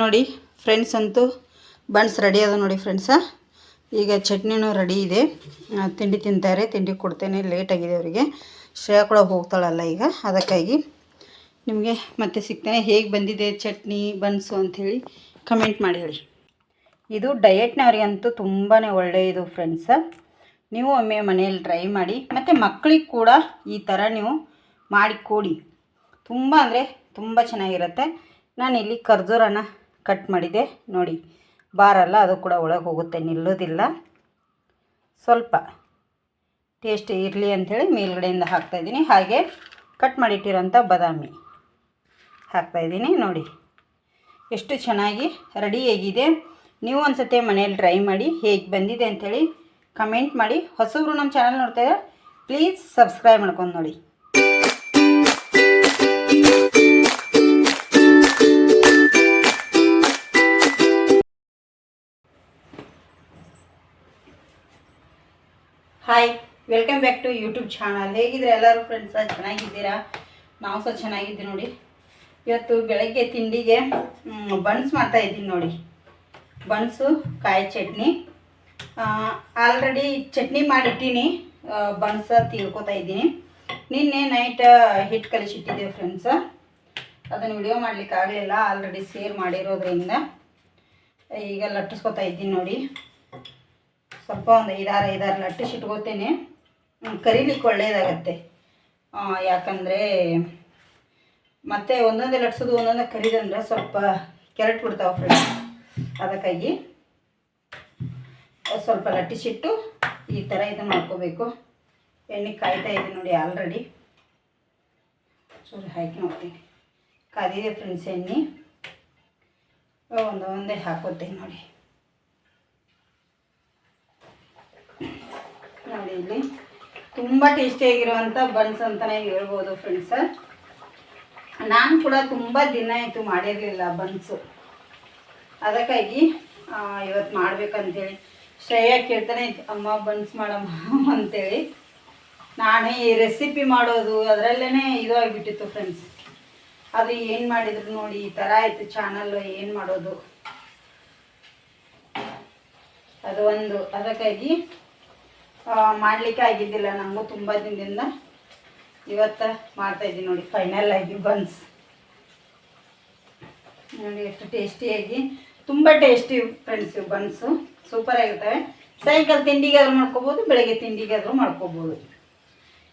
ನೋಡಿ ಫ್ರೆಂಡ್ಸ್ ಅಂತೂ buns ready ಅದ ನೋಡಿ ಫ್ರೆಂಡ್ಸ ಈಗ ಚಟ್ನಿನೂ ರೆಡಿ ಇದೆ. ತಿಂಡಿ ತಿಂತಾರೆ, ತಿಂಡಿ ಕೊಡ್ತೇನೆ ಲೇಟ್ ಆಗಿದೆ ಅವರಿಗೆ. ಶ್ರೇಯಾ ಕೂಡ ಹೋಗ್ತಾಳಲ್ಲ ಈಗ, ಅದಕ್ಕಾಗಿ ನಿಮಗೆ ಮತ್ತೆ ಸಿಗ್ತೇನೆ. ಹೇಗೆ ಬಂದಿದೆ ಚಟ್ನಿ ಬನ್ಸು ಅಂಥೇಳಿ ಕಮೆಂಟ್ ಮಾಡಿ ಹೇಳಿ. ಇದು ಡಯಟ್ನವರಿಗಂತೂ ತುಂಬಾ ಒಳ್ಳೆಯದು ಫ್ರೆಂಡ್ಸ ನೀವು ಒಮ್ಮೆ ಮನೆಯಲ್ಲಿ ಟ್ರೈ ಮಾಡಿ, ಮತ್ತು ಮಕ್ಕಳಿಗೆ ಕೂಡ ಈ ಥರ ನೀವು ಮಾಡಿ ಕೊಡಿ ತುಂಬ ಅಂದರೆ ತುಂಬ ಚೆನ್ನಾಗಿರುತ್ತೆ. ನಾನು ಇಲ್ಲಿ ಖರ್ಜೂರನ ಕಟ್ ಮಾಡಿದೆ. ನೋಡಿ, ಬಾರಲ್ಲ ಅದು ಕೂಡ ಒಳಗೆ ಹೋಗುತ್ತೆ, ನಿಲ್ಲೋದಿಲ್ಲ. ಸ್ವಲ್ಪ ಟೇಸ್ಟ್ ಇರಲಿ ಅಂಥೇಳಿ ಮೇಲ್ಗಡೆಯಿಂದ ಹಾಕ್ತಾಯಿದ್ದೀನಿ ಹಾಗೆ ಕಟ್ ಮಾಡಿಟ್ಟಿರೋಂಥ ಬಾದಾಮಿ ಹಾಕ್ತಾಯಿದ್ದೀನಿ ನೋಡಿ, ಎಷ್ಟು ಚೆನ್ನಾಗಿ ರೆಡಿಯಾಗಿದೆ ನೀವು ಒಂದು ಸತಿ ಮನೇಲಿ ಟ್ರೈ ಮಾಡಿ ಹೇಗೆ ಬಂದಿದೆ ಅಂಥೇಳಿ ಕಮೆಂಟ್ ಮಾಡಿ. ಹೊಸಬ್ರು ನಮ್ಮ ಚಾನಲ್ ನೋಡ್ತಾ ಇದ್ದಾರೆ ಪ್ಲೀಸ್ ಸಬ್ಸ್ಕ್ರೈಬ್ ಮಾಡ್ಕೊಂಡು ನೋಡಿ. Hi welcome back to YouTube channel ಹೇಗಿದ್ರೆ ಎಲ್ಲರೂ ಫ್ರೆಂಡ್ಸ ಚೆನ್ನಾಗಿದ್ದೀರಾ? ನಾವು ಸಹ ಚೆನ್ನಾಗಿದ್ದೀವಿ ನೋಡಿ. ಇವತ್ತು ಬೆಳಗ್ಗೆ ತಿಂಡಿಗೆ ಬನ್ಸ್ ಮಾಡ್ತಾ ಇದ್ದೀನಿ ನೋಡಿ. ಬನ್ಸು, ಕಾಯಿ ಚಟ್ನಿ. ಆಲ್ರೆಡಿ ಚಟ್ನಿ ಮಾಡಿಟ್ಟೀನಿ. ಬನ್ಸ ತೀರ್ಕೋತಾ ಇದ್ದೀನಿ. ನಿನ್ನೆ ನೈಟ್ ಹಿಟ್ಟು ಕಲಿಸಿಟ್ಟಿದ್ದೆ ಫ್ರೆಂಡ್ಸ ಅದನ್ನು ವಿಡಿಯೋ ಮಾಡ್ಲಿಕ್ಕೆ ಆಗಲಿಲ್ಲ ಆಲ್ರೆಡಿ ಸೇರ್ ಮಾಡಿರೋದ್ರಿಂದ ಈಗ ಲಟ್ಟಿಸ್ಕೊತಾ ಇದ್ದೀನಿ ನೋಡಿ. ಸ್ವಲ್ಪ ಒಂದು ಐದಾರು ಐದಾರು ಲಟ್ಟಿಸಿ ಇಟ್ಕೋತೇನೆ. ಕರಿಲಿಕ್ಕೆ ಒಳ್ಳೆಯದಾಗತ್ತೆ ಯಾಕಂದರೆ ಮತ್ತೆ ಒಂದೊಂದೇ ಲಟ್ಸೋದು ಒಂದೊಂದೇ ಕರಿದಂದ್ರೆ ಸ್ವಲ್ಪ ಕೆರಟ್ ಬಿಡ್ತಾವೆ ಫ್ರೆಂಡ್ಸ್ ಅದಕ್ಕಾಗಿ ಸ್ವಲ್ಪ ಲಟ್ಟಿಸಿಟ್ಟು ಈ ಥರ ಇದು ಮಾಡ್ಕೋಬೇಕು. ಎಣ್ಣೆ ಕಾಯ್ತಾ ಇದೆ ನೋಡಿ ಆಲ್ರೆಡಿ ಚೂರು ಹಾಕಿ ನೋಡ್ತೀನಿ. ಕಾದಿದೆ ಫ್ರೆಂಡ್ಸ್ ಎಣ್ಣೆ. ಒಂದೊಂದೇ ಒಂದೇ ಹಾಕೋತೀನಿ ನೋಡಿ. ನೋಡಿ ಇಲ್ಲಿ. ತುಂಬ ಟೇಸ್ಟಿಯಾಗಿರುವಂಥ ಬನ್ಸ್ ಅಂತಲೇ ಹೇಳ್ಬೋದು ಫ್ರೆಂಡ್ಸ ನಾನು ಕೂಡ ತುಂಬ ದಿನ ಆಯಿತು ಮಾಡಿರಲಿಲ್ಲ ಬನ್ಸು ಅದಕ್ಕಾಗಿ ಇವತ್ತು ಮಾಡ್ಬೇಕಂತೇಳಿ. ಶ್ರೇಯ ಕೇಳ್ತಾನೆ ಇತ್ತು ಅಮ್ಮ ಬನ್ಸ್ ಮಾಡಮ್ಮ ಅಂತೇಳಿ. ನಾನೇ ಈ ರೆಸಿಪಿ ಮಾಡೋದು ಅದರಲ್ಲೇ ಇದು ಆಗಿಬಿಟ್ಟಿತ್ತು ಫ್ರೆಂಡ್ಸ್ ಅದು ಏನು ಮಾಡಿದ್ರು ನೋಡಿ, ಈ ಥರ ಆಯಿತು ಚಾನಲ್ಲು ಏನು ಮಾಡೋದು. ಅದು ಒಂದು. ಅದಕ್ಕಾಗಿ ಮಾಡ್ಲಿಕ್ಕೆ ಆಗಿದ್ದಿಲ್ಲ. ನಮಗೂ ತುಂಬ ದಿನದಿಂದ ಇವತ್ತು ಮಾಡ್ತಾ ಇದ್ದೀನಿ ನೋಡಿ ಫೈನಲ್ ಆಗಿ ಬನ್ಸ್ ನೋಡಿ, ಎಷ್ಟು ಟೇಸ್ಟಿಯಾಗಿ ತುಂಬ ಟೇಸ್ಟಿ ಫ್ರೆಂಡ್ಸ್ ಬನ್ಸು ಸೂಪರ್ ಆಗಿರ್ತವೆ. ಸಾಯಂಕಾಲ ತಿಂಡಿಗಾದ್ರೂ ಮಾಡ್ಕೋಬೋದು, ಬೆಳಗ್ಗೆ ತಿಂಡಿಗಾದರೂ ಮಾಡ್ಕೋಬೋದು.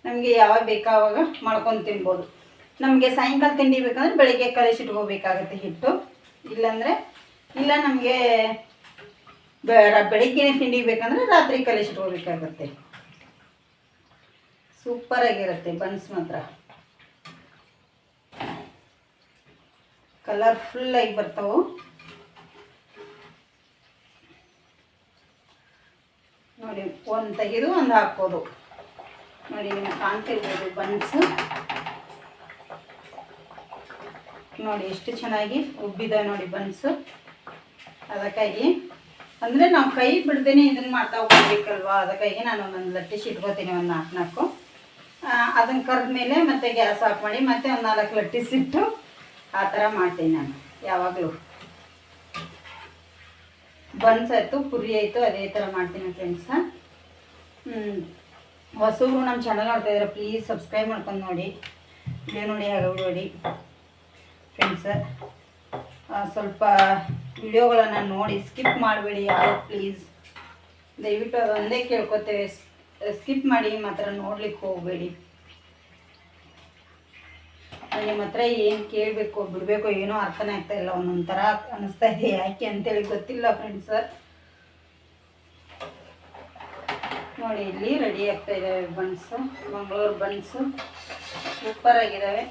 ನಮಗೆ ಯಾವಾಗ ಬೇಕಾ ಆವಾಗ ಮಾಡ್ಕೊಂಡು ತಿನ್ಬೋದು. ನಮಗೆ ಸಾಯಂಕಾಲ ತಿಂಡಿ ಬೇಕಂದ್ರೆ ಬೆಳಗ್ಗೆ ಕಲಿಸಿಟ್ಕೋಬೇಕಾಗತ್ತೆ ಹಿಟ್ಟು. ಇಲ್ಲಾಂದರೆ, ಇಲ್ಲ ನಮಗೆ ಬೆಳಗ್ಗೆನೇ ತಿಂಡಿ ಬೇಕಂದ್ರೆ ರಾತ್ರಿ ಸೂಪರ್ ಆಗಿರುತ್ತೆ ಬನ್ಸ್ ಮಾತ್ರ. ಕಲರ್ಫುಲ್ ಆಗಿ ಬರ್ತಾವು. ನೋಡಿ, ಒಂದು ತೆಗೆದು, ಒಂದು ಹಾಕ್ಬೋದು. ನೋಡಿ, ನಿಮ್ಗೆ ಕಾಣ್ತಿರ್ಬೋದು ಬನ್ಸ್ ನೋಡಿ, ಎಷ್ಟು ಚೆನ್ನಾಗಿ ಉಬ್ಬಿದೆ ನೋಡಿ ಬನ್ಸ್ ಅದಕ್ಕಾಗಿ ಅಂದರೆ ನಾವು ಕೈ ಬಿಡ್ದೇನೆ ಇದನ್ನು ಮಾಡ್ತಾ ಹೋಗ್ಬೇಕಲ್ವಾ? ಅದಕ್ಕಾಗಿ ನಾನು ಒಂದೊಂದು ಲಟ್ಟಿಸಿ ಇಟ್ಕೋತೀನಿ ಒಂದು ನಾಲ್ಕು ನಾಲ್ಕು ಅದನ್ನು ಕರ್ದ ಮೇಲೆ ಮತ್ತೆ ಗ್ಯಾಸ್ ಆಫ್ ಮಾಡಿ ಮತ್ತೆ ಒಂದು ನಾಲ್ಕು ಲಟ್ಟಿಸಿಟ್ಟು ಆ ಥರ ಮಾಡ್ತೀನಿ ನಾನು, ಯಾವಾಗಲೂ. ಬನ್ಸ್ ಆಯಿತು, ಪುರಿ ಆಯಿತು, ಅದೇ ಥರ ಮಾಡ್ತೀನಿ ಫ್ರೆಂಡ್ಸ ಹೊಸಬ್ರು ನಮ್ಮ ಚಾನಲ್ ನೋಡ್ತಾ ಇದ್ದಾರೆ ಪ್ಲೀಸ್ ಸಬ್ಸ್ಕ್ರೈಬ್ ಮಾಡ್ಕೊಂಡು ನೋಡಿ. ನೋಡಿ ಹಾಗೆ ಫ್ರೆಂಡ್ಸ್ ಸ್ವಲ್ಪ ವಿಡಿಯೋಗಳನ್ನು ನೋಡಿ ಸ್ಕಿಪ್ ಮಾಡಬೇಡಿ ಯಾರು ಪ್ಲೀಸ್ ದಯವಿಟ್ಟು ಅದೊಂದೇ ಕೇಳ್ಕೊತೇವೆ. ಸ್ಕಿಪ್ ಮಾಡಿ ಮಾತ್ರ ನೋಡ್ಲಿಕ್ಕೆ ಹೋಗಬೇಡಿ. ನಿಮ್ಮ ಹತ್ರ ಏನು ಕೇಳಬೇಕು, ಬಿಡಬೇಕು, ಏನೋ ಅರ್ಥನೇ ಆಗ್ತಾ ಇಲ್ಲ ಒಂದೊಂದು ಥರ ಇದೆ. ಯಾಕೆ ಅಂತೇಳಿ ಗೊತ್ತಿಲ್ಲ ಫ್ರೆಂಡ್ಸ್ ನೋಡಿ, ಇಲ್ಲಿ ರೆಡಿ ಆಗ್ತಾ ಇದ್ದಾವೆ ಬನ್ಸು ಮಂಗಳೂರು ಬನ್ಸು ಸೂಪರ್ ಆಗಿದ್ದಾವೆ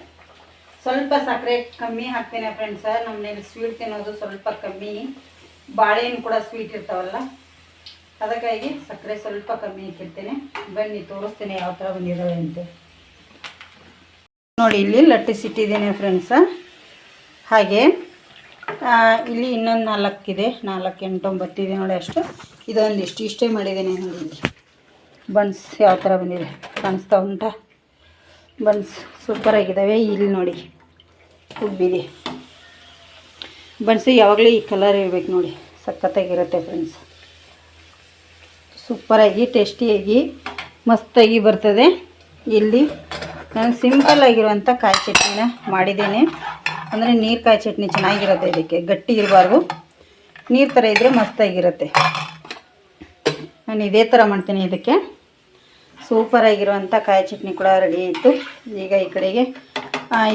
ಸ್ವಲ್ಪ ಸಕ್ಕರೆ ಕಮ್ಮಿ ಹಾಕ್ತೇನೆ ಫ್ರೆಂಡ್ಸ ನಮ್ಮನೇಲಿ ಸ್ವೀಟ್ ತಿನ್ನೋದು ಸ್ವಲ್ಪ ಕಮ್ಮಿ. ಬಾಳೆಹಣ್ಣು ಕೂಡ ಸ್ವೀಟ್ ಇರ್ತಾವಲ್ಲ, ಅದಕ್ಕಾಗಿ ಸಕ್ಕರೆ ಸ್ವಲ್ಪ ಕಮ್ಮಿ ಹಾಕಿರ್ತೇನೆ. ಬನ್ನಿ, ತೋರಿಸ್ತೇನೆ ಯಾವ ಥರ ಬಂದಿದ್ದಾವೆ ಅಂತ. ನೋಡಿ, ಇಲ್ಲಿ ಲಟ್ಟಿಸಿಟ್ಟಿದ್ದೇನೆ ಫ್ರೆಂಡ್ಸ ಹಾಗೆ ಇಲ್ಲಿ ಇನ್ನೊಂದು ನಾಲ್ಕಿದೆ. ನಾಲ್ಕು ಎಂಟೊಂಬತ್ತಿದೆ ನೋಡಿ ಅಷ್ಟು. ಇದೊಂದು ಇಷ್ಟು. ಇಷ್ಟೇ ಮಾಡಿದ್ದೇನೆ ನೋಡಿ ಇಲ್ಲಿ. ಬನ್ಸ್ ಯಾವ ಥರ ಬಂದಿದೆ. ಕಾಣಿಸ್ತಾ ಉಂಟಾ? ಬನ್ಸ್ ಸೂಪರ್ ಆಗಿದ್ದಾವೆ ಇಲ್ಲಿ ನೋಡಿ. ಉಬ್ಬಿದೆ ಬನ್ಸಿ, ಯಾವಾಗಲೂ ಈ ಕಲರ್ ಇರಬೇಕು ನೋಡಿ. ಸಖತ್ತಾಗಿರುತ್ತೆ ಫ್ರೆಂಡ್ಸ್ ಸೂಪರಾಗಿ ಟೇಸ್ಟಿಯಾಗಿ ಮಸ್ತಾಗಿ ಬರ್ತದೆ. ಇಲ್ಲಿ ನಾನು ಸಿಂಪಲ್ ಆಗಿರುವಂಥ ಕಾಯಿ ಚಟ್ನಿನ ಮಾಡಿದ್ದೇನೆ. ಅಂದರೆ ನೀರು ಕಾಯಿ ಚಟ್ನಿ ಚೆನ್ನಾಗಿರುತ್ತೆ ಇದಕ್ಕೆ, ಗಟ್ಟಿ ಇರಬಾರ್ದು. ನೀರು ಥರ ಇದ್ದರೆ ಮಸ್ತಾಗಿರುತ್ತೆ. ನಾನು ಇದೇ ಥರ ಮಾಡ್ತೀನಿ ಇದಕ್ಕೆ. ಸೂಪರಾಗಿರುವಂಥ ಕಾಯಿ ಚಟ್ನಿ ಕೂಡ ರೆಡಿ ಆಯಿತು. ಈಗ ಈ ಕಡೆಗೆ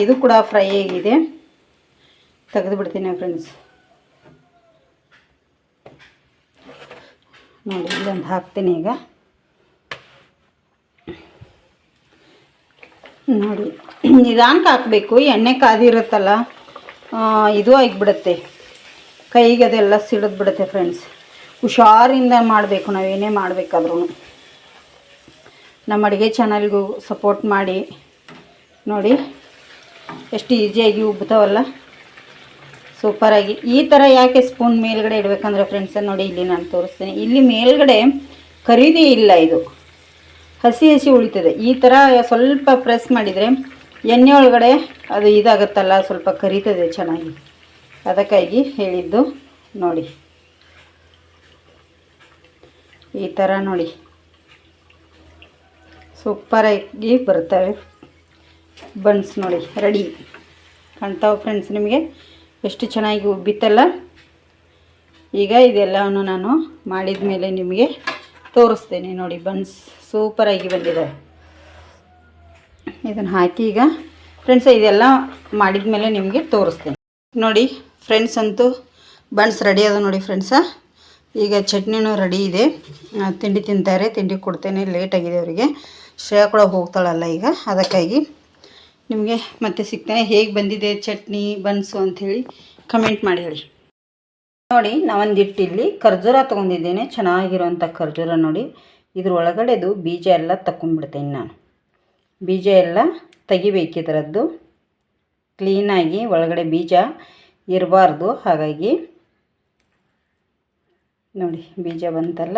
ಇದು ಕೂಡ ಫ್ರೈ ಆಗಿದೆ. ತೆಗೆದು ಬಿಡ್ತೀನಿ ಫ್ರೆಂಡ್ಸ್ ನೋಡಿ, ಇಲ್ಲೊಂದು ಹಾಕ್ತೀನಿ ಈಗ. ನೋಡಿ ನಿಧಾನಕ್ಕೆ ಹಾಕಬೇಕು, ಎಣ್ಣೆ ಕಾದಿರುತ್ತಲ್ಲ ಇದು ಆಗಿಬಿಡುತ್ತೆ. ಕೈಗೆ ಅದೆಲ್ಲ ಸಿಡಿದು ಬಿಡುತ್ತೆ ಫ್ರೆಂಡ್ಸ್ ಹುಷಾರಿಂದ ಮಾಡಬೇಕು ನಾವೇನೇ ಮಾಡಬೇಕಾದ್ರೂ. ನಮ್ಮ ಅಡುಗೆ ಚಾನಲ್ಗೂ ಸಪೋರ್ಟ್ ಮಾಡಿ. ನೋಡಿ ಎಷ್ಟು ಈಸಿಯಾಗಿ ಉಬ್ತಾವಲ್ಲ ಸೂಪರಾಗಿ. ಈ ಥರ ಯಾಕೆ ಸ್ಪೂನ್ ಮೇಲ್ಗಡೆ ಇಡಬೇಕಂದ್ರೆ ಫ್ರೆಂಡ್ಸ್ ನೋಡಿ ಇಲ್ಲಿ ನಾನು ತೋರಿಸ್ತೀನಿ. ಇಲ್ಲಿ ಮೇಲ್ಗಡೆ ಖರೀದಿ ಇಲ್ಲ ಇದು. ಹಸಿ ಹಸಿ ಉಳಿತದೆ. ಈ ಥರ ಸ್ವಲ್ಪ ಪ್ರೆಸ್ ಮಾಡಿದರೆ ಎಣ್ಣೆ ಒಳಗಡೆ ಅದು ಇದಾಗುತ್ತಲ್ಲ, ಸ್ವಲ್ಪ ಕರಿತದೆ ಚೆನ್ನಾಗಿ. ಅದಕ್ಕಾಗಿ ಹೇಳಿದ್ದು ನೋಡಿ. ಈ ಥರ ನೋಡಿ. ಸೂಪರಾಗಿ ಬರ್ತವೆ ಬನ್ಸ್ ನೋಡಿ, ರೆಡಿ. ಕಾಣ್ತಾವೆ ಫ್ರೆಂಡ್ಸ್ ನಿಮಗೆ? ಎಷ್ಟು ಚೆನ್ನಾಗಿ ಉಬ್ಬಿತ್ತಲ್ಲ? ಈಗ ಇದೆಲ್ಲವನ್ನು ನಾನು ಮಾಡಿದ ಮೇಲೆ ನಿಮಗೆ ತೋರಿಸ್ತೇನೆ ನೋಡಿ, ಬನ್ಸ್ ಸೂಪರಾಗಿ ಬಂದಿದೆ. ಇದನ್ನು ಹಾಕಿ ಈಗ ಫ್ರೆಂಡ್ಸ್ ಇದೆಲ್ಲ ಮಾಡಿದ ಮೇಲೆ ನಿಮಗೆ ತೋರಿಸ್ತೇನೆ. ನೋಡಿ ಫ್ರೆಂಡ್ಸ್ ಅಂತೂ ಬನ್ಸ್ ರೆಡಿ ಅದ ನೋಡಿ ಫ್ರೆಂಡ್ಸ ಈಗ ಚಟ್ನಿನೂ ರೆಡಿ ಇದೆ. ತಿಂಡಿ ತಿಂತಾರೆ, ತಿಂಡಿ ಕೊಡ್ತೇನೆ ಲೇಟ್ ಆಗಿದೆ ಅವರಿಗೆ. ಶ್ರೇಯ ಕೂಡ ಹೋಗ್ತಾಳಲ್ಲ ಈಗ, ಅದಕ್ಕಾಗಿ ನಿಮಗೆ ಮತ್ತೆ ಸಿಗ್ತಾನೆ. ಹೇಗೆ ಬಂದಿದೆ ಚಟ್ನಿ, ಬನ್ಸು ಅಂಥೇಳಿ ಕಮೆಂಟ್ ಮಾಡಿ ಹೇಳಿ. ನೋಡಿ ನಾವೊಂದಿಟ್ಟು ಇಲ್ಲಿ ಖರ್ಜೂರ ತೊಗೊಂಡಿದ್ದೇನೆ. ಚೆನ್ನಾಗಿರುವಂಥ ಖರ್ಜೂರ ನೋಡಿ. ಇದ್ರ ಒಳಗಡೆದು ಬೀಜ ಎಲ್ಲ ತಗೊಂಡ್ಬಿಡ್ತೇನೆ ನಾನು. ಬೀಜ ಎಲ್ಲ ತೆಗಿಬೇಕು ಇದರದ್ದು. ಕ್ಲೀನಾಗಿ ಒಳಗಡೆ ಬೀಜ ಇರಬಾರ್ದು. ಹಾಗಾಗಿ ನೋಡಿ, ಬೀಜ ಬಂತಲ್ಲ.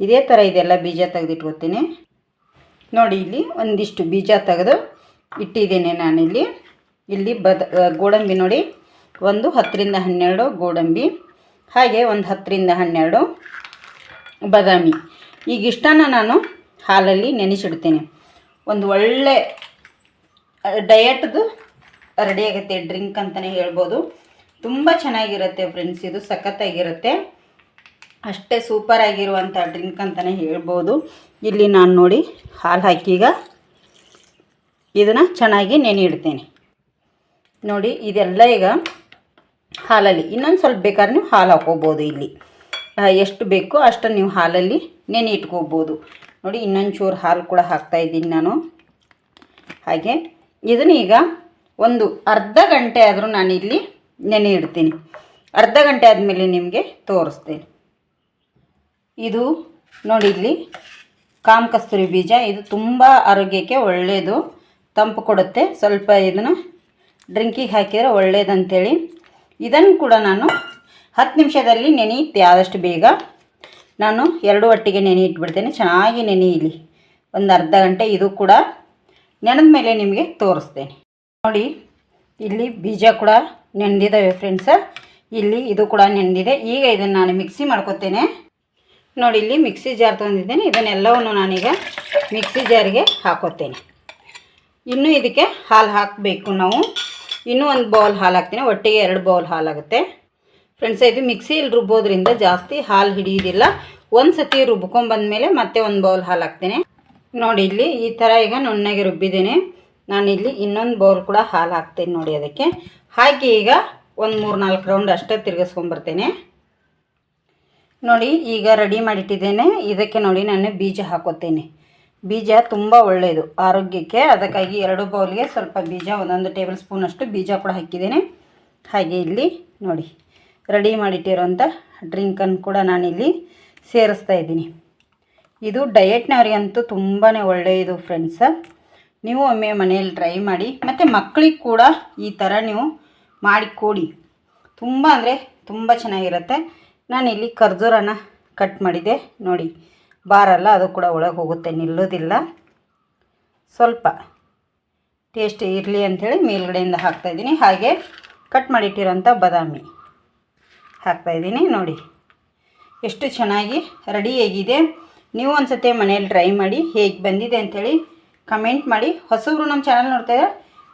ಇದೇ ಥರ ಇದೆಲ್ಲ ಬೀಜ ತೆಗೆದಿಟ್ಕೋತೀನಿ. ನೋಡಿ, ಇಲ್ಲಿ ಒಂದಿಷ್ಟು ಬೀಜ ತೆಗೆದು ಇಟ್ಟಿದ್ದೇನೆ ನಾನಿಲ್ಲಿ. ಇಲ್ಲಿ ಬದ ಗೋಡಂಬಿ ನೋಡಿ. ಒಂದು ಹತ್ತರಿಂದ ಹನ್ನೆರಡು ಗೋಡಂಬಿ, ಹಾಗೆ ಒಂದು ಹತ್ತರಿಂದ ಹನ್ನೆರಡು ಬಾದಾಮಿ. ಈಗಿಷ್ಟನ್ನು ನಾನು ಹಾಲಲ್ಲಿ ನೆನೆಸಿಡ್ತೇನೆ. ಒಂದು ಒಳ್ಳೆ ಡಯಟ್ದು ರೆಡಿ ಆಗುತ್ತೆ ಡ್ರಿಂಕ್ ಅಂತಲೇ ಹೇಳ್ಬೋದು. ತುಂಬ ಚೆನ್ನಾಗಿರುತ್ತೆ ಫ್ರೆಂಡ್ಸ್ ಇದು ಸಖತ್ತಾಗಿರುತ್ತೆ. ಅಷ್ಟೇ ಸೂಪರ್ ಆಗಿರುವಂಥ ಡ್ರಿಂಕ್ ಅಂತಲೇ ಹೇಳ್ಬೋದು. ಇಲ್ಲಿ ನಾನು ನೋಡಿ ಹಾಲು ಹಾಕಿ ಈಗ ಇದನ್ನು ಚೆನ್ನಾಗಿ ನೆನೆ ಇಡ್ತೇನೆ. ನೋಡಿ, ಇದೆಲ್ಲ ಈಗ ಹಾಲಲ್ಲಿ. ಇನ್ನೊಂದು ಸ್ವಲ್ಪ ಬೇಕಾದ್ರೆ ನೀವು ಹಾಲು ಹಾಕೋಬೋದು ಇಲ್ಲಿ. ಎಷ್ಟು ಬೇಕೋ ಅಷ್ಟು ನೀವು ಹಾಲಲ್ಲಿ ನೆನೆ ಇಟ್ಕೋಬೋದು. ನೋಡಿ ಇನ್ನೊಂದು ಚೂರು ಹಾಲು ಕೂಡ ಹಾಕ್ತಾ ಇದ್ದೀನಿ ನಾನು. ಹಾಗೆ ಇದನ್ನ ಈಗ ಒಂದು ಅರ್ಧ ಗಂಟೆ ಆದರೂ ನಾನು ಇಲ್ಲಿ ನೆನೆ ಇಡ್ತೀನಿ. ಅರ್ಧ ಗಂಟೆ ಆದಮೇಲೆ ನಿಮಗೆ ತೋರಿಸ್ತೇನೆ. ಇದು ನೋಡಿ ಇಲ್ಲಿ ಕಾಮ ಕಸ್ತೂರಿ ಬೀಜ. ಇದು ತುಂಬ ಆರೋಗ್ಯಕ್ಕೆ ಒಳ್ಳೆಯದು ತಂಪು ಕೊಡುತ್ತೆ. ಸ್ವಲ್ಪ ಇದನ್ನು ಡ್ರಿಂಕಿಗೆ ಹಾಕಿದರೆ ಒಳ್ಳೇದಂತೇಳಿ. ಇದನ್ನು ಕೂಡ ನಾನು ಹತ್ತು ನಿಮಿಷದಲ್ಲಿ ನೆನೆಯುತ್ತೆ ಆದಷ್ಟು ಬೇಗ. ನಾನು ಎರಡು ಒಟ್ಟಿಗೆ ನೆನೆ ಇಟ್ಬಿಡ್ತೇನೆ. ಚೆನ್ನಾಗಿ ನೆನೆಯಲಿ ಒಂದು ಅರ್ಧ ಗಂಟೆ ಇದು ಕೂಡ ನೆನೆದ ಮೇಲೆ ನಿಮಗೆ ತೋರಿಸ್ತೇನೆ. ನೋಡಿ, ಇಲ್ಲಿ ಬೀಜ ಕೂಡ ನೆನೆದಿದ್ದಾವೆ ಫ್ರೆಂಡ್ಸ ಇಲ್ಲಿ ಇದು ಕೂಡ ನೆನೆದಿದೆ. ಈಗ ಇದನ್ನು ನಾನು ಮಿಕ್ಸಿ ಮಾಡ್ಕೊತೇನೆ. ನೋಡಿ, ಇಲ್ಲಿ ಮಿಕ್ಸಿ ಜಾರ್ ತೊಗೊಂಡಿದ್ದೇನೆ ಇದನ್ನೆಲ್ಲವನ್ನು ನಾನೀಗ ಮಿಕ್ಸಿ ಜಾರಿಗೆ ಹಾಕೋತೇನೆ. ಇನ್ನು ಇದಕ್ಕೆ ಹಾಲು ಹಾಕಬೇಕು ನಾವು. ಇನ್ನೂ ಒಂದು ಬೌಲ್ ಹಾಲು ಹಾಕ್ತೀನಿ. ಒಟ್ಟಿಗೆ ಎರಡು ಬೌಲ್ ಹಾಲಾಗುತ್ತೆ ಫ್ರೆಂಡ್ಸ್ ಇದು ಮಿಕ್ಸಿಯಲ್ಲಿ ರುಬ್ಬೋದ್ರಿಂದ ಜಾಸ್ತಿ ಹಾಲು ಹಿಡಿಯೋದಿಲ್ಲ. ಒಂದು ಸತಿ ರುಬ್ಕೊಂಬಂದಮೇಲೆ ಮತ್ತೆ ಒಂದು ಬೌಲ್ ಹಾಲು ಹಾಕ್ತೀನಿ. ನೋಡಿ, ಇಲ್ಲಿ ಈ ಥರ ಈಗ ನುಣ್ಣಗೆ ನಾನು ಇಲ್ಲಿ ಇನ್ನೊಂದು ಬೌಲ್ ಕೂಡ ಹಾಲು ಹಾಕ್ತೀನಿ ನೋಡಿ ಅದಕ್ಕೆ. ಹಾಕಿ ಈಗ ಒಂದು ಮೂರು ನಾಲ್ಕು ರೌಂಡ್ ಅಷ್ಟೇ ತಿರ್ಗಿಸ್ಕೊಂಬರ್ತೇನೆ ನೋಡಿ, ಈಗ ರೆಡಿ ಮಾಡಿಟ್ಟಿದ್ದೇನೆ. ಇದಕ್ಕೆ ನೋಡಿ ನಾನು ಬೀಜ ಹಾಕೋತೇನೆ. ಬೀಜ ತುಂಬ ಒಳ್ಳೆಯದು ಆರೋಗ್ಯಕ್ಕೆ ಅದಕ್ಕಾಗಿ ಎರಡು ಬೌಲ್ಗೆ ಸ್ವಲ್ಪ ಬೀಜ, ಒಂದೊಂದು ಟೇಬಲ್ ಸ್ಪೂನಷ್ಟು ಬೀಜ ಕೂಡ ಹಾಕಿದ್ದೇನೆ. ಹಾಗೆ ಇಲ್ಲಿ ನೋಡಿ, ರೆಡಿ ಮಾಡಿಟ್ಟಿರೋಂಥ ಡ್ರಿಂಕನ್ನು ಕೂಡ ನಾನಿಲ್ಲಿ ಸೇರಿಸ್ತಾ ಇದ್ದೀನಿ. ಇದು ಡಯೆಟ್ನವ್ರಿಗಂತೂ ತುಂಬಾ ಒಳ್ಳೆಯದು ಫ್ರೆಂಡ್ಸ. ನೀವು ಒಮ್ಮೆ ಮನೆಯಲ್ಲಿ ಟ್ರೈ ಮಾಡಿ, ಮತ್ತು ಮಕ್ಕಳಿಗೆ ಕೂಡ ಈ ಥರ ನೀವು ಮಾಡಿ ಕೊಡಿ ತುಂಬ ಅಂದರೆ ತುಂಬ ಚೆನ್ನಾಗಿರುತ್ತೆ. ನಾನಿಲ್ಲಿ ಖರ್ಜೂರನ ಕಟ್ ಮಾಡಿದೆ ನೋಡಿ. ಬಾರಲ್ಲ, ಅದು ಕೂಡ ಒಳಗೆ ಹೋಗುತ್ತೆ, ನಿಲ್ಲೋದಿಲ್ಲ. ಸ್ವಲ್ಪ ಟೇಸ್ಟ್ ಇರಲಿ ಅಂಥೇಳಿ ಮೇಲ್ಗಡೆಯಿಂದ ಹಾಕ್ತಾಯಿದ್ದೀನಿ ಹಾಗೆ ಕಟ್ ಮಾಡಿಟ್ಟಿರೋಂಥ ಬಾದಾಮಿ ಹಾಕ್ತಾಯಿದ್ದೀನಿ ನೋಡಿ. ಎಷ್ಟು ಚೆನ್ನಾಗಿ ರೆಡಿಯಾಗಿದೆ ನೀವು ಒಂದ್ಸತಿ ಮನೇಲಿ ಟ್ರೈ ಮಾಡಿ ಹೇಗೆ ಬಂದಿದೆ ಅಂಥೇಳಿ ಕಮೆಂಟ್ ಮಾಡಿ. ಹೊಸಬ್ರು ನಮ್ಮ ಚಾನಲ್ ನೋಡ್ತಾ ಇದ್ದಾರೆ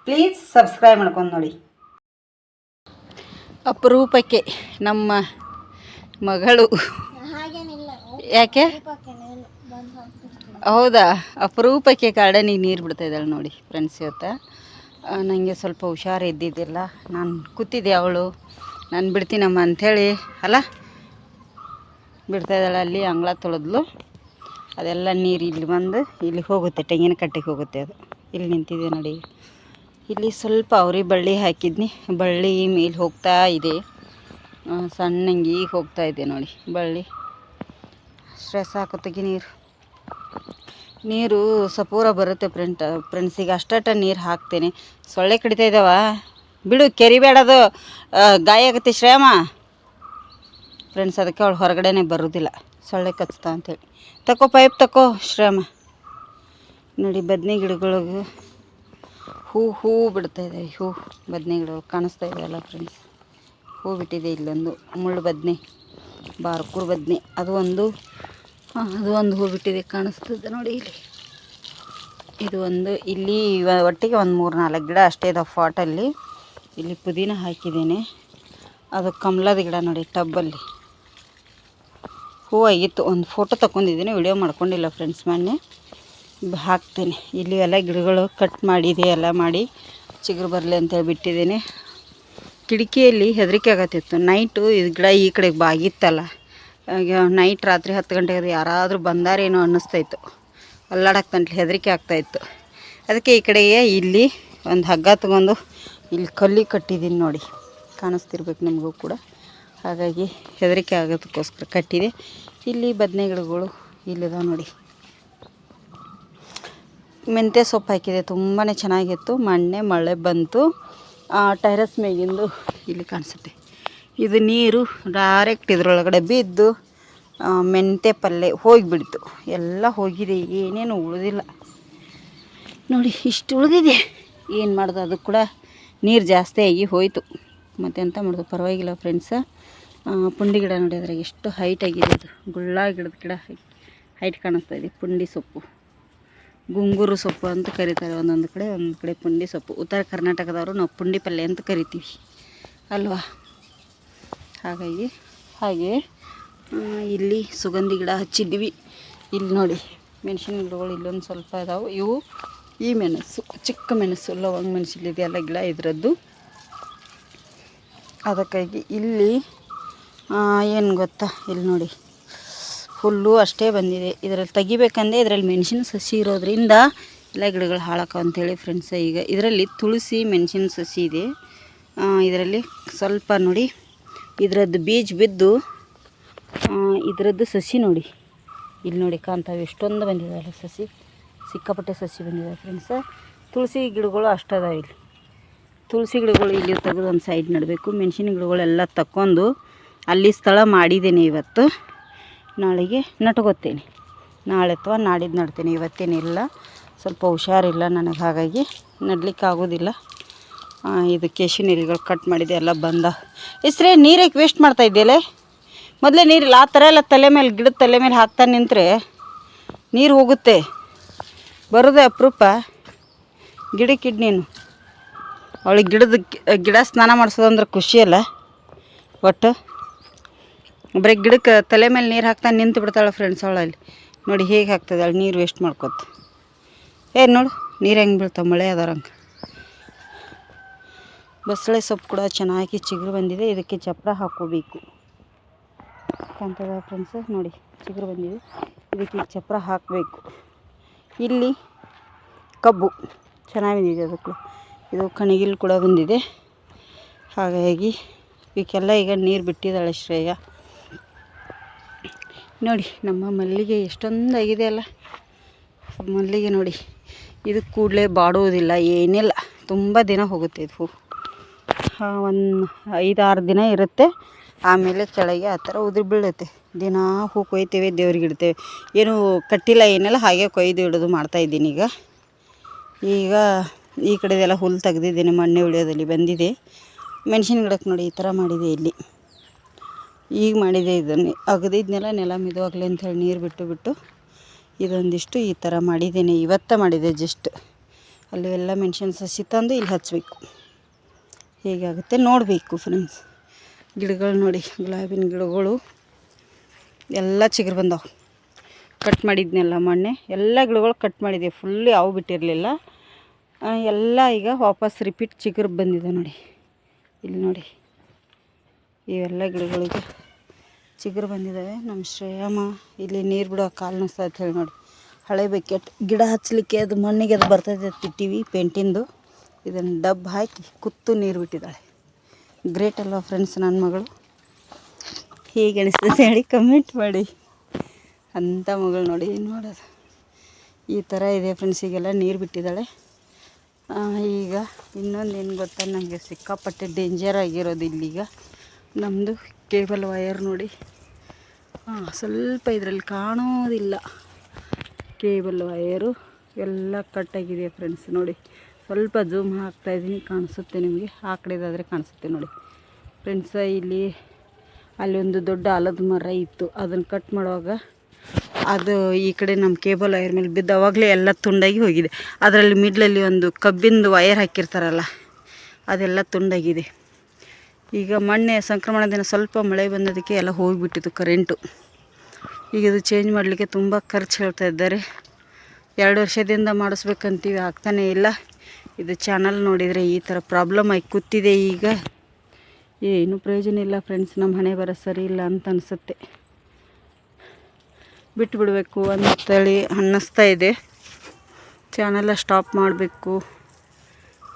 ಪ್ಲೀಸ್ ಸಬ್ಸ್ಕ್ರೈಬ್ ಮಾಡ್ಕೊಂಡು ನೋಡಿ. ಅಪರೂಪಕ್ಕೆ ನಮ್ಮ ಮಗಳು ಯಾಕೆ? ಹೌದಾ? ಅಪರೂಪಕ್ಕೆ ಗಾರ್ಡನಿಗೆ ನೀರು ಬಿಡ್ತಾ ಇದ್ದಾಳೆ ನೋಡಿ ಫ್ರೆಂಡ್ಸ್ ಇವತ್ತು ನನಗೆ ಸ್ವಲ್ಪ ಹುಷಾರು ಇದ್ದಿದ್ದಿಲ್ಲ. ನಾನು ಕೂತಿದ್ದೆ ಅವಳು. ನಾನು ಬಿಡ್ತೀನಮ್ಮ ಅಂಥೇಳಿ. ಅಲ್ಲ? ಬಿಡ್ತಾ ಇದ್ದಾಳೆ ಅಲ್ಲಿ ಅಂಗಳ ತೊಳೆದ್ಲು. ಅದೆಲ್ಲ ನೀರು ಇಲ್ಲಿ ಬಂದು ಇಲ್ಲಿ ಹೋಗುತ್ತೆ, ತೆಂಗಿನ ಕಟ್ಟೆಗೆ ಹೋಗುತ್ತೆ ಅದು. ಇಲ್ಲಿ ನಿಂತಿದೆ ನೋಡಿ. ಇಲ್ಲಿ ಸ್ವಲ್ಪ ಅವ್ರಿ ಬಳ್ಳಿ ಹಾಕಿದ್ನಿ. ಬಳ್ಳಿ ಮೇಲೆ ಹೋಗ್ತಾ ಇದೆ. ಸಣ್ಣಂಗೆ ಈಗ ಹೋಗ್ತಾ ಇದೆ ನೋಡಿ ಬಳ್ಳಿ. ಸ್ಟ್ರೆಸ್ ಹಾಕುತ್ತೆ ನೀರು. ನೀರು ಸಪೂರ ಬರುತ್ತೆ ಫ್ರೆಂಡ್ ಫ್ರೆಂಡ್ಸಿಗೆ ಅಷ್ಟಟ ನೀರು ಹಾಕ್ತೀನಿ. ಸೊಳ್ಳೆ ಕಡಿತಾ ಇದ್ದಾವ ಬಿಡು, ಕೆರಿಬೇಡದು. ಬೇಡದು ಗಾಯ ಆಗುತ್ತೆ ಶ್ರೇಮ. ಫ್ರೆಂಡ್ಸ್ ಅದಕ್ಕೆ ಅವಳು ಹೊರಗಡೆನೆ ಬರೋದಿಲ್ಲ. ಸೊಳ್ಳೆ ಕಚ್ತಾ ಅಂತೇಳಿ. ತಕ್ಕೋ ಪೈಪ್ ತಕ್ಕೋ ಶ್ರೇಮ. ನೋಡಿ, ಬದನೆ ಗಿಡಗಳಿಗೆ ಹೂ ಹೂ ಬಿಡ್ತಾ ಇದೆ. ಹೂ, ಬದನೆ ಗಿಡ ಕಾಣಿಸ್ತಾ ಇದೆಯಲ್ಲ ಫ್ರೆಂಡ್ಸ್ ಹೂ ಬಿಟ್ಟಿದೆ ಇಲ್ಲೊಂದು ಮುಳ್ಳು ಬದನೆ, ಬಾರ್ಕೂರು ಬದನೆ. ಅದು ಒಂದು ಆ, ಅದು ಒಂದು ಹೂ ಬಿಟ್ಟಿದೆ ಕಾಣಿಸ್ತದೆ ನೋಡಿ ಇಲ್ಲಿ. ಇದು ಒಂದು ಇಲ್ಲಿ ಒಟ್ಟಿಗೆ ಒಂದು ಮೂರು ನಾಲ್ಕು ಗಿಡ ಅಷ್ಟೇ ಇದಾವೆ ಫಾಟಲ್ಲಿ ಇಲ್ಲಿ ಪುದೀನ ಹಾಕಿದ್ದೀನಿ. ಅದು ಕಮಲದ ಗಿಡ ನೋಡಿ ಟಬ್ಬಲ್ಲಿ ಹೂ ಆಗಿತ್ತು ಒಂದು ಫೋಟೋ ತಗೊಂಡಿದ್ದೀನಿ ವಿಡಿಯೋ ಮಾಡ್ಕೊಂಡಿಲ್ಲ ಫ್ರೆಂಡ್ಸ್ ಮೊನ್ನೆ. ಹಾಕ್ತೇನೆ. ಇಲ್ಲಿ ಎಲ್ಲ ಗಿಡಗಳು ಕಟ್ ಮಾಡಿದೆ ಎಲ್ಲ ಮಾಡಿ ಚಿಗುರು ಬರಲಿ ಅಂತೇಳಿ ಬಿಟ್ಟಿದ್ದೀನಿ. ಕಿಟಕಿಯಲ್ಲಿ ಹೆದರಿಕೆ ಆಗತ್ತಿತ್ತು. ನೈಟು ಇದು ಗಿಡ ಈ ಕಡೆಗೆ ಬಾಗಿತ್ತಲ್ಲ. ನೈಟ್ ರಾತ್ರಿ ಹತ್ತು ಗಂಟೆಗೆ ಯಾರಾದರೂ ಬಂದಾರೇನೋ ಅನ್ನಿಸ್ತಾಯಿತ್ತು. ಅಲ್ಲಾಡಕ್ಕೆ ತಂಟ್ಲಿ ಹೆದರಿಕೆ ಆಗ್ತಾಯಿತ್ತು. ಅದಕ್ಕೆ ಈ ಕಡೆಗೆ ಇಲ್ಲಿ ಒಂದು ಹಗ್ಗ ತಗೊಂಡು ಇಲ್ಲಿ ಕಲ್ಲಿ ಕಟ್ಟಿದ್ದೀನಿ ನೋಡಿ. ಕಾಣಿಸ್ತಿರ್ಬೇಕು ನಿಮಗೂ ಕೂಡ. ಹಾಗಾಗಿ ಹೆದರಿಕೆ ಆಗೋದಕ್ಕೋಸ್ಕರ ಕಟ್ಟಿದೆ. ಇಲ್ಲಿ ಬದನೆ ಗಿಡಗಳು ಇಲ್ಲಿದಾವೆ ನೋಡಿ. ಮೆಂತ್ಯ ಸೊಪ್ಪು ಹಾಕಿದೆ. ತುಂಬಾ ಚೆನ್ನಾಗಿತ್ತು. ಮೊನ್ನೆ ಮಳೆ ಬಂತು. ಟೈರಸ್ ಮೇಗಿಂದು ಇಲ್ಲಿ ಕಾಣಿಸುತ್ತೆ. ಇದು ನೀರು ಡೈರೆಕ್ಟ್ ಇದರೊಳಗಡೆ ಬಿದ್ದು ಮೆಂತೆ ಪಲ್ಯ ಹೋಗಿಬಿಡ್ತು. ಎಲ್ಲ ಹೋಗಿದೆ, ಏನೇನು ಉಳಿದಿಲ್ಲ. ನೋಡಿ, ಇಷ್ಟು ಉಳಿದಿದೆ. ಏನು ಮಾಡೋದು, ಅದು ಕೂಡ ನೀರು ಜಾಸ್ತಿ ಆಗಿ ಹೋಯಿತು. ಮತ್ತೆ ಎಂತ ಮಾಡೋದು, ಪರವಾಗಿಲ್ಲ ಫ್ರೆಂಡ್ಸ ಪುಂಡಿ ಗಿಡ ನೋಡಿ ಅದ್ರಾಗ ಎಷ್ಟು ಹೈಟ್ ಆಗಿದೆ ಅದು ಗುಳ್ಳ ಗಿಡದ ಗಿಡ ಹೈಟ್ ಕಾಣಿಸ್ತಾ ಇದೆ. ಪುಂಡಿ ಸೊಪ್ಪು. ಗುಂಗುರು ಸೊಪ್ಪು ಅಂತ ಕರೀತಾರೆ ಒಂದೊಂದು ಕಡೆ ಒಂದು ಕಡೆ ಪುಂಡಿ ಸೊಪ್ಪು. ಉತ್ತರ ಕರ್ನಾಟಕದವರು ನಾವು ಪುಂಡಿ ಪಲ್ಯ ಅಂತ ಕರಿತೀವಿ. ಅಲ್ವಾ? ಹಾಗಾಗಿ ಹಾಗೆ ಇಲ್ಲಿ ಸುಗಂಧಿ ಗಿಡ ಹಚ್ಚಿದ್ವಿ. ಇಲ್ಲಿ ನೋಡಿ ಮೆಣಸಿನ ಗಿಡಗಳು ಇಲ್ಲೊಂದು ಸ್ವಲ್ಪ ಇದಾವೆ. ಇವು ಈ ಮೆಣಸು ಚಿಕ್ಕ ಮೆಣಸು ಲವಂಗ ಮೆಣಸಿಲ್ಲಿದೆಯಲ್ಲ ಗಿಡ ಇದರದ್ದು. ಅದಕ್ಕಾಗಿ ಇಲ್ಲಿ ಏನು ಗೊತ್ತಾ? ಇಲ್ಲಿ ನೋಡಿ ಹುಲ್ಲು ಅಷ್ಟೇ ಬಂದಿದೆ. ಇದರಲ್ಲಿ ತೆಗಿಬೇಕಂದ್ರೆ ಇದರಲ್ಲಿ ಮೆಣಸಿನ ಸಸಿ ಇರೋದ್ರಿಂದ ಎಲ್ಲ ಗಿಡಗಳು ಹಾಳಾಕವ ಅಂತೇಳಿ ಫ್ರೆಂಡ್ಸ ಈಗ ಇದರಲ್ಲಿ ತುಳಸಿ ಮೆಣಸಿನ ಸಸಿ ಇದೆ. ಇದರಲ್ಲಿ ಸ್ವಲ್ಪ ನೋಡಿ ಇದರದ್ದು ಬೀಜ ಬಿದ್ದು ಇದರದ್ದು ಸಸಿ ನೋಡಿ. ಇಲ್ಲಿ ನೋಡಿ ಕಾಣ್ತಾವೆ ಎಷ್ಟೊಂದು ಬಂದಿದ್ದಾವೆ ಸಸಿ. ಸಿಕ್ಕಾಪಟ್ಟೆ ಸಸಿ ಬಂದಿದೆ ಫ್ರೆಂಡ್ಸ ತುಳಸಿ ಗಿಡಗಳು ಅಷ್ಟದಾವೆ ಇಲ್ಲಿ. ತುಳಸಿ ಗಿಡಗಳು ಇಲ್ಲಿ ತೆಗೆದು ಒಂದು ಸೈಡ್ ನೆಡಬೇಕು. ಮೆಣಸಿನ ಗಿಡಗಳೆಲ್ಲ ತಕ್ಕೊಂಡು ಅಲ್ಲಿ ಸ್ಥಳ ಮಾಡಿದ್ದೇನೆ ಇವತ್ತು. ನಾಳೆಗೆ ನಟ್ಕೋತೇನೆ ನಾಳೆ ಅಥವಾ ನಾಡಿದ್ದು ನಡ್ತೇನೆ. ಇವತ್ತೇನಿಲ್ಲ. ಸ್ವಲ್ಪ ಹುಷಾರಿಲ್ಲ ನನಗೆ ಹಾಗಾಗಿ. ನಡ್ಲಿಕ್ಕೆ ಆಗೋದಿಲ್ಲ ಇದು ಕೇಶಿನ ಎಲೆಗಳು ಕಟ್ ಮಾಡಿದೆ, ಎಲ್ಲ ಬಂದ. ಇಸ್ರೇ ನೀರಕ್ಕೆ ವೇಸ್ಟ್ ಮಾಡ್ತಾ ಇದ್ದೆಲೆ ಮೊದಲೇ ನೀರಿಲ್ಲ ಆ ಥರ ಎಲ್ಲ ತಲೆ ಮೇಲೆ, ಗಿಡದ ತಲೆ ಮೇಲೆ ಹಾಕ್ತಾ ನಿಂತರೆ ನೀರು ಹೋಗುತ್ತೆ. ಬರೋದೇ ಅಪರೂಪ. ಗಿಡಕ್ಕಿಡ್ ನೀನು. ಅವಳಿಗೆ ಗಿಡದ ಗಿಡ ಸ್ನಾನ ಮಾಡಿಸೋದಂದ್ರೆ ಖುಷಿಯಲ್ಲ ಒಟ್ಟು? ಬರೀ ಗಿಡಕ್ಕೆ ತಲೆ ಮೇಲೆ ನೀರು ಹಾಕ್ತಾ ನಿಂತು ಬಿಡ್ತಾಳೆ ಫ್ರೆಂಡ್ಸ್ ಅವಳಲ್ಲಿ ನೋಡಿ ಹೇಗೆ ಹಾಕ್ತದೆ ಅಲ್ಲಿ ನೀರು ವೇಸ್ಟ್ ಮಾಡ್ಕೊತ. ಏ ನೋಡು, ನೀರು ಹೆಂಗೆ ಬೀಳ್ತಾವೆ, ಮಳೆ ಅದರಂಗೆ ಬಸಳೆ ಸೊಪ್ಪು ಕೂಡ ಚೆನ್ನಾಗಿ ಚಿಗುರು ಬಂದಿದೆ. ಇದಕ್ಕೆ ಚಪ್ರ ಹಾಕೋಬೇಕು ಕಾಣ್ತದ ಫ್ರೆಂಡ್ಸ್ ನೋಡಿ, ಚಿಗುರು ಬಂದಿದೆ. ಇದಕ್ಕೆ ಚಪ್ಪರ ಹಾಕಬೇಕು. ಇಲ್ಲಿ ಕಬ್ಬು ಚೆನ್ನಾಗಿ ಬಂದಿದೆ ಅದಕ್ಕೆ. ಇದು ಕಣಗಿಲ್ ಕೂಡ ಬಂದಿದೆ. ಹಾಗಾಗಿ ಇದಕ್ಕೆಲ್ಲ ಈಗ ನೀರು ಬಿಟ್ಟಿದ್ದಾಳೆ ಶ್ರೇಯ. ನೋಡಿ, ನಮ್ಮ ಮಲ್ಲಿಗೆ ಎಷ್ಟೊಂದು ಆಗಿದೆ ಅಲ್ಲ. ಮಲ್ಲಿಗೆ ನೋಡಿ, ಇದು ಕೂಡಲೇ ಬಾಡುವುದಿಲ್ಲ ಏನಿಲ್ಲ. ತುಂಬ ದಿನ ಹೋಗುತ್ತೆ ಇದು. ಹೂ ಒಂದು ಐದಾರು ದಿನ ಇರುತ್ತೆ. ಆಮೇಲೆ ಕೆಳಗೆ ಆ ಥರ ಉದುರಿ ಬೀಳುತ್ತೆ. ದಿನ ಹೂ ಕೊಯ್ತೇವೆ, ದೇವ್ರಿಗೆ ಇಡ್ತೇವೆ. ಏನು ಕಟ್ಟಿಲ್ಲ ಏನಿಲ್ಲ, ಹಾಗೆ ಕೊಯ್ದು ಇಡೋದು ಮಾಡ್ತಾಯಿದ್ದೀನಿ ಈಗ. ಈಗ ಈ ಕಡೆದೆಲ್ಲ ಹುಲ್ಲು ತೆಗ್ದಿದ್ದೀನಿ, ಮಣ್ಣೆ ಉಳಿಯೋದಲ್ಲಿ ಬಂದಿದೆ. ಮೆಣಸಿನ ಗಿಡಕ್ಕೆ ನೋಡಿ ಈ ಥರ ಮಾಡಿದೆ ಇಲ್ಲಿ. ಈಗ ಮಾಡಿದೆ ಇದನ್ನು. ಅಗದಿದ್ನೆಲ್ಲ ನೆಲ ಮಿದುವಾಗಲಿ ಅಂಥೇಳಿ ನೀರು ಬಿಟ್ಟು ಬಿಟ್ಟು ಇದೊಂದಿಷ್ಟು ಈ ಥರ ಮಾಡಿದ್ದೀನಿ. ಇವತ್ತ ಮಾಡಿದೆ ಜಸ್ಟ್. ಅಲ್ಲಿ ಎಲ್ಲ ಮೆಣಸಿನ ಸಸಿ ತಂದು ಇಲ್ಲಿ ಹಚ್ಚಬೇಕು ಹೇಗಾಗುತ್ತೆ? ನೋಡಬೇಕು ಫ್ರೆಂಡ್ಸ್ ಗಿಡಗಳು ನೋಡಿ, ಗುಲಾಬಿನ ಗಿಡಗಳು. ಎಲ್ಲ ಚಿಗುರು ಬಂದವು. ಕಟ್ ಮಾಡಿದ್ನೆಲ್ಲ ಮೊನ್ನೆ. ಎಲ್ಲ ಗಿಡಗಳು ಕಟ್ ಮಾಡಿದೆ. ಫುಲ್ ಯಾವ ಬಿಟ್ಟಿರಲಿಲ್ಲ. ಎಲ್ಲ ಈಗ ವಾಪಸ್ ರಿಪೀಟ್ ಚಿಗುರು ಬಂದಿದೆ ನೋಡಿ. ಇಲ್ಲಿ ನೋಡಿ. ಇವೆಲ್ಲ ಗಿಡಗಳಿಗೆ ಚಿಗುರು ಬಂದಿದ್ದಾವೆ ನಮ್ಮ ಶ್ರೇಯಮ್ಮ ಇಲ್ಲಿ ನೀರು ಬಿಡೋ ಕಾಲು ಅಂತ ಹೇಳಿ ನೋಡಿ. ಹಳೆ ಬಕೆಟ್ ಗಿಡ ಹಚ್ಚಲಿಕ್ಕೆ ಅದು ಮಣ್ಣಿಗೆ ಅದು ಬರ್ತದೆ ತಿಟ್ಟಿವಿ ಪೇಂಟಿಂದು. ಇದನ್ನು ಡಬ್ ಹಾಕಿ ಕುತ್ತು ನೀರು ಬಿಟ್ಟಿದ್ದಾಳೆ. ಗ್ರೇಟ್ ಅಲ್ವಾ ಫ್ರೆಂಡ್ಸ್ ನನ್ನ ಮಗಳು? ಹೀಗೆ ಅನಿಸ್ತದೆ ಹೇಳಿ ಕಮೆಂಟ್ ಮಾಡಿ. ಅಂಥ ಮಗಳು ನೋಡಿ ಏನು ಮಾಡೋದು? ಈ ಥರ ಇದೆ ಫ್ರೆಂಡ್ಸ್ ಈಗೆಲ್ಲ ನೀರು ಬಿಟ್ಟಿದ್ದಾಳೆ. ಈಗ ಇನ್ನೊಂದು ಏನು ಗೊತ್ತಾ ನನಗೆ ಸಿಕ್ಕಾಪಟ್ಟೆ ಡೇಂಜರ್ ಆಗಿರೋದು ಇಲ್ಲಿಗ. ನಮ್ಮದು ಕೇಬಲ್ ವಯರ್ ನೋಡಿ. ಹಾಂ ಸ್ವಲ್ಪ ಇದರಲ್ಲಿ ಕಾಣೋದಿಲ್ಲ. ಕೇಬಲ್ ವಯರು ಎಲ್ಲ ಕಟ್ಟಾಗಿದೆ ಫ್ರೆಂಡ್ಸ್ ನೋಡಿ. ಸ್ವಲ್ಪ ಜೂಮ್ ಹಾಕ್ತಾಯಿದ್ದೀನಿ ಕಾಣಿಸುತ್ತೆ ನಿಮಗೆ? ಆ ಕಡೆದಾದರೆ ಕಾಣಿಸುತ್ತೆ ನೋಡಿ. ಫ್ರೆಂಡ್ಸ ಇಲ್ಲಿ ಅಲ್ಲಿ ಒಂದು ದೊಡ್ಡ ಆಲದ ಮರ ಇತ್ತು. ಅದನ್ನು ಕಟ್ ಮಾಡುವಾಗ ಅದು ಈ ಕಡೆ ನಮ್ಮ ಕೇಬಲ್ ವೈರ್ ಮೇಲೆ ಬಿದ್ದು ಅವಾಗಲೇ ಎಲ್ಲ ತುಂಡಾಗಿ ಹೋಗಿದೆ. ಅದರಲ್ಲಿ ಮಿಡ್ಲಲ್ಲಿ ಒಂದು ಕಬ್ಬಿಂದು ವೈರ್ ಹಾಕಿರ್ತಾರಲ್ಲ, ಅದೆಲ್ಲ ತುಂಡಾಗಿದೆ. ಈಗ ಮೊನ್ನೆ ಸಂಕ್ರಮಣ ದಿನ ಸ್ವಲ್ಪ ಮಳೆ ಬಂದದಕ್ಕೆ ಎಲ್ಲ ಹೋಗಿಬಿಟ್ಟಿತ್ತು ಕರೆಂಟು ಈಗ ಇದು ಚೇಂಜ್ ಮಾಡಲಿಕ್ಕೆ ತುಂಬ ಖರ್ಚು ಹೇಳ್ತಾ ಇದ್ದಾರೆ. ಎರಡು ವರ್ಷದಿಂದ ಮಾಡಿಸ್ಬೇಕಂತೀವಿ, ಆಗ್ತಾನೇ ಇಲ್ಲ. ಇದು ಚಾನಲ್ ನೋಡಿದರೆ ಈ ಥರ ಪ್ರಾಬ್ಲಮ್ ಆಗಿ ಕೂತಿದೆ ಈಗ. ಏನು ಪ್ರಯೋಜನ ಇಲ್ಲ ಫ್ರೆಂಡ್ಸ್ ನಮ್ಮ ಹಣೆ ಬರ ಸರಿ ಇಲ್ಲ ಅಂತ ಅನಿಸುತ್ತೆ. ಬಿಟ್ಬಿಡಬೇಕು ಅಂತೇಳಿ ಅನ್ನಿಸ್ತಾ ಇದೆ. ಚಾನೆಲ್ಲ ಸ್ಟಾಪ್ ಮಾಡಬೇಕು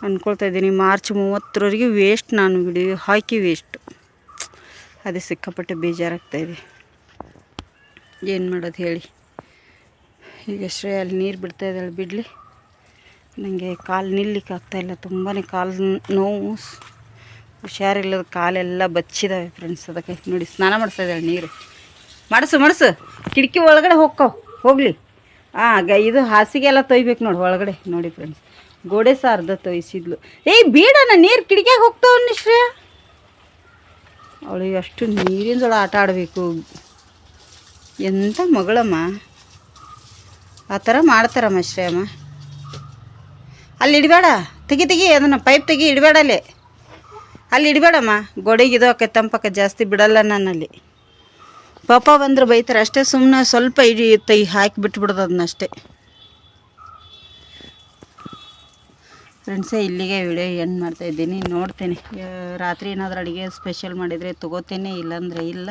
ಅಂದ್ಕೊಳ್ತಾ ಇದ್ದೀನಿ. ಮಾರ್ಚ್ ಮೂವತ್ತರವರೆಗೆ ವೇಸ್ಟ್ ನಾನು ಬಿಡಿ ಹಾಕಿ ವೇಸ್ಟ್ ಅದೇ ಸಿಕ್ಕಾಪಟ್ಟೆ ಬೇಜಾರಾಗ್ತಾಯಿದೆ ಏನು ಮಾಡೋದು ಹೇಳಿ. ಈಗ ಶ್ರೇಯ ಅಲ್ಲಿ ನೀರು ಬಿಡ್ತಾಯಿದ್ದಾಳೆ ಬಿಡಲಿ. ನನಗೆ ಕಾಲು ನಿಲ್ಲಿಕ್ಕೆ ಇಲ್ಲ. ತುಂಬಾ ಕಾಲು ನೋವು, ಹುಷಾರಿಲ್ಲದ ಕಾಲೆಲ್ಲ ಬಚ್ಚಿದಾವೆ ಫ್ರೆಂಡ್ಸ್ ಅದಕ್ಕೆ ನೋಡಿ, ಸ್ನಾನ ಮಾಡಿಸ್ತಾ ಇದ್ದಾಳೆ ನೀರು. ಮಾಡಿಸು ಮಾಡಿಸು. ಕಿಟಕಿ ಒಳಗಡೆ ಹೋಗ್ಕವ್ ಹೋಗಲಿ. ಹಾಂ ಇದು ಹಾಸಿಗೆ ಎಲ್ಲ ತೊಯ್ಬೇಕು ನೋಡಿ ಒಳಗಡೆ. ನೋಡಿ ಫ್ರೆಂಡ್ಸ್ ಗೋಡೆ ಸಹ ಅರ್ಧ ತೊಯ್ಸಿದ್ಲು. ಏಯ್ ಬೇಡಣ್ಣ ನೀರು ಕಿಟಕಿಯಾಗ ಹೋಗ್ತಾವ ಶ್ರೇಯ ಅವಳಿಗೆ ಅಷ್ಟು ನೀರಿಂದೊಳ ಆಟ ಆಡಬೇಕು. ಎಂಥ ಮಗಳಮ್ಮ? ಆ ಥರ ಮಾಡ್ತಾರಮ್ಮ ಶ್ರೇಯಮ್ಮ. ಅಲ್ಲಿ ಇಡಬೇಡ. ತೆಗಿ ತೆಗಿ, ಅದನ್ನು ಪೈಪ್ ತೆಗಿ, ಇಡಬೇಡ ಅಲ್ಲಿ. ಅಲ್ಲಿ ಇಡಬೇಡಮ್ಮ. ಗೋಡೆಗೆ ಇದು ತಂಪಕ್ಕೆ ಜಾಸ್ತಿ ಬಿಡಲ್ಲ ನನ್ನಲ್ಲಿ. ಪಾಪ ಬಂದ್ರೆ ಬೈತಾರೆ. ಅಷ್ಟೇ ಸುಮ್ಮನೆ ಸ್ವಲ್ಪ ಇಡಿ ತೈ ಹಾಕಿ ಬಿಟ್ಬಿಡೋದು ಅದನ್ನ ಅಷ್ಟೇ. ಫ್ರೆಂಡ್ಸೇ ಇಲ್ಲಿಗೆ ವಿಡಿಯೋ ಎಂಡ್ ಮಾಡ್ತಾ ಇದ್ದೀನಿ. ನೋಡ್ತೇನೆ. ರಾತ್ರಿ ಏನಾದರೂ ಅಡುಗೆ ಸ್ಪೆಷಲ್ ಮಾಡಿದರೆ ತೊಗೋತೇನೆ, ಇಲ್ಲಾಂದರೆ ಇಲ್ಲ.